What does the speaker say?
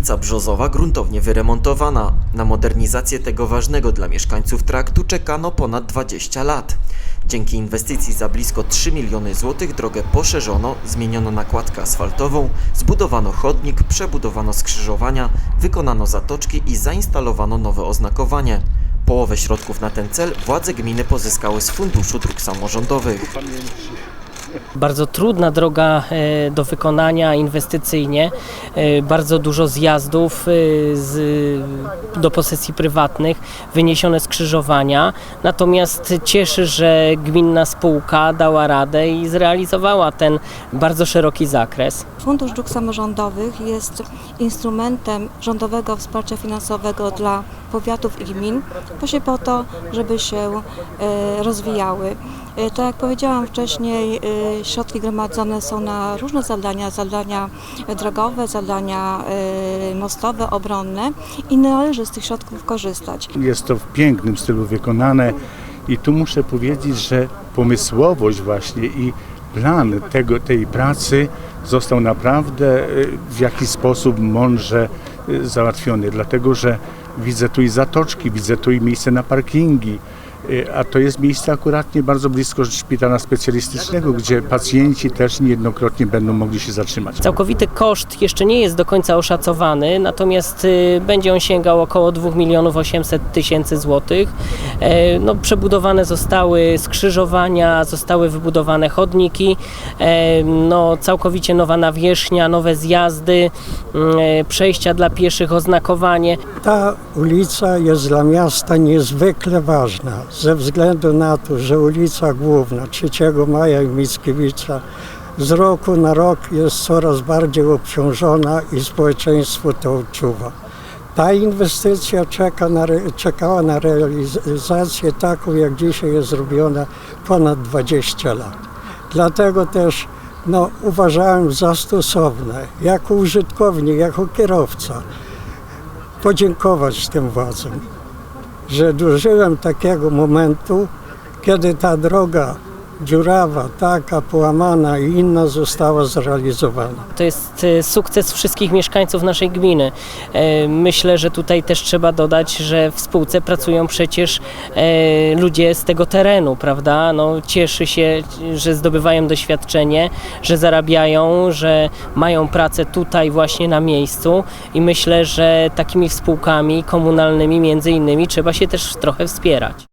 ulica Brzozowa gruntownie wyremontowana. Na modernizację tego ważnego dla mieszkańców traktu czekano ponad 20 lat. Dzięki inwestycji za blisko 3 miliony złotych drogę poszerzono, zmieniono nakładkę asfaltową, zbudowano chodnik, przebudowano skrzyżowania, wykonano zatoczki i zainstalowano nowe oznakowanie. Połowę środków na ten cel władze gminy pozyskały z Funduszu Dróg Samorządowych. Bardzo trudna droga e, do wykonania inwestycyjnie, e, bardzo dużo zjazdów e, z, do posesji prywatnych, wyniesione skrzyżowania. Natomiast cieszy, że gminna spółka dała radę i zrealizowała ten bardzo szeroki zakres. Fundusz Dróg Samorządowych jest instrumentem rządowego wsparcia finansowego dla powiatów i gmin, właśnie po to, żeby się rozwijały. E, Tak jak powiedziałam wcześniej, e, środki gromadzone są na różne zadania, zadania drogowe, zadania e, mostowe, obronne i należy z tych środków korzystać. Jest to w pięknym stylu wykonane i tu muszę powiedzieć, że pomysłowość właśnie i plan tego, tej pracy został naprawdę w jakiś sposób mądrze załatwiony, dlatego że widzę tu i zatoczki, widzę tu i miejsce na parkingi, a to jest miejsce akuratnie bardzo blisko szpitala specjalistycznego, gdzie pacjenci też niejednokrotnie będą mogli się zatrzymać. Całkowity koszt jeszcze nie jest do końca oszacowany, natomiast y, będzie on sięgał około 2 milionów 800 tysięcy złotych. E, No, przebudowane zostały skrzyżowania, zostały wybudowane chodniki, e, no, całkowicie nowa nawierzchnia, nowe zjazdy, mm, e, przejścia dla pieszych, oznakowanie. Ta ulica jest dla miasta niezwykle ważna ze względu na to, że ulica główna 3 Maja i Mickiewicza z roku na rok jest coraz bardziej obciążona i społeczeństwo to odczuwa. Ta inwestycja czeka na, czekała na realizację taką, jak dzisiaj jest zrobiona ponad 20 lat. Dlatego też no, uważałem za stosowne, jako użytkownik, jako kierowca, podziękować tym władzom, że dożyłem takiego momentu, kiedy ta droga dziurawa, taka połamana i inna została zrealizowana. To jest e, sukces wszystkich mieszkańców naszej gminy. E, Myślę, że tutaj też trzeba dodać, że w spółce pracują przecież e, ludzie z tego terenu, prawda? No, cieszy się, że zdobywają doświadczenie, że zarabiają, że mają pracę tutaj właśnie na miejscu i myślę, że takimi spółkami komunalnymi między innymi trzeba się też trochę wspierać.